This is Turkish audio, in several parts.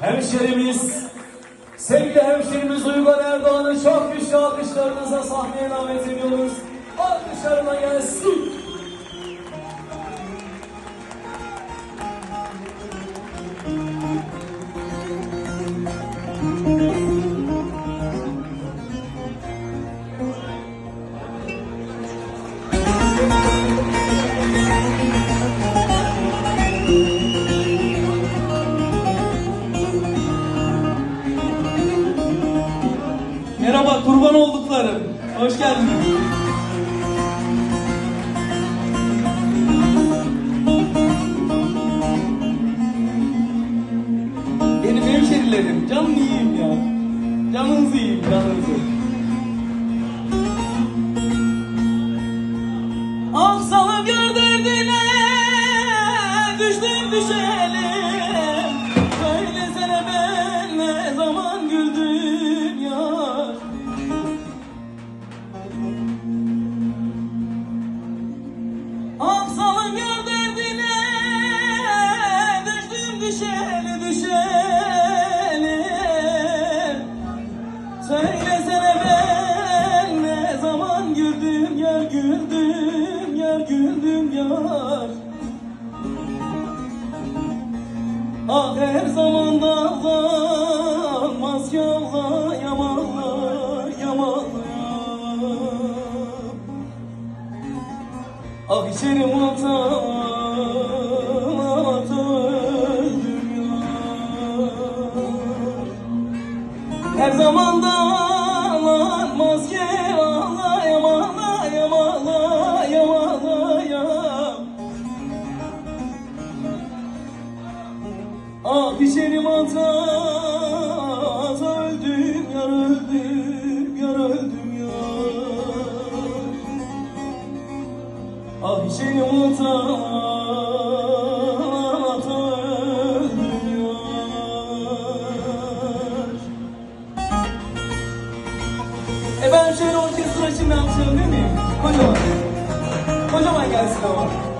Hemşerimiz, sevgili hemşerimiz Uygar Erdoğan'ı çok güçlü alkışlarınıza sahneye davet ediyoruz. Alkışlarına gelsin. Olduklarım. Hoş geldiniz. Benim hemşerilerim. Canını yiyeyim ya. Canınızı yiyeyim canınızı. Güldüm yar güldüm yar. Ah her zaman dağlanmaz yağla yamalı yamalı Ah içerim atan İçerim atas öldüm yar öldüm yar öldüm yar Ah içerim atas öldüm yar ben şöyle orkestra için ne yapacağım değil mi? Kocaman. Kocaman gelsin ama.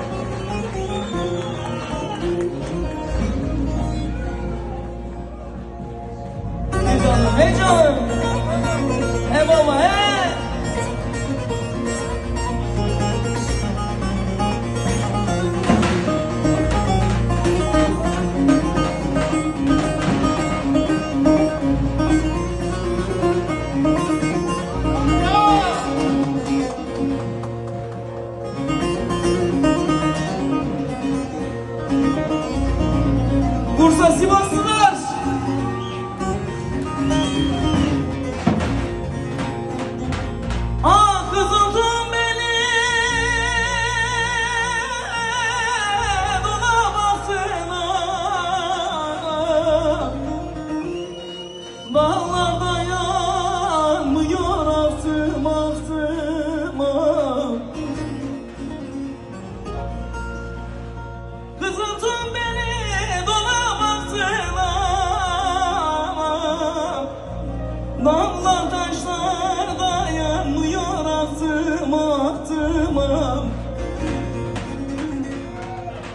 спасибо.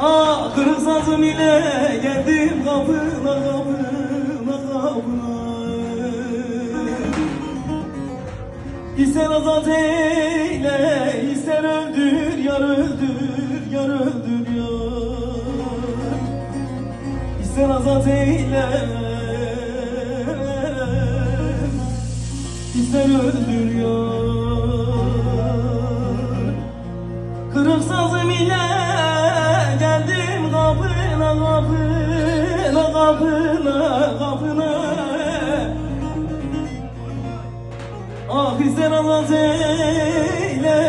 Ah kırık sazım ile geldim kapına kapına kapına İster azat eyle, ister öldür, yar öldür, yar öldür yar. İster azat eyle, ister öldür yar. Kırık sazım ile kapına, kapına, kapına, kapına. Ah ister azat eyle.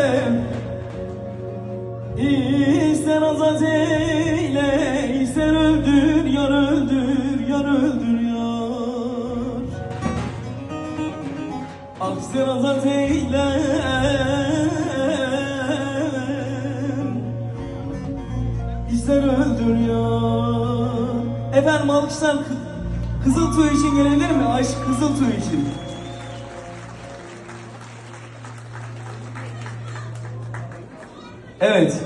İster azat eyle İster öldür yar öldür yar öldür yar. Ah ister azat eyle Efendim alkışlar Kı- Kızıl Tuğ için gelebilir mi? Aşk Kızıl Tuğ için. Evet.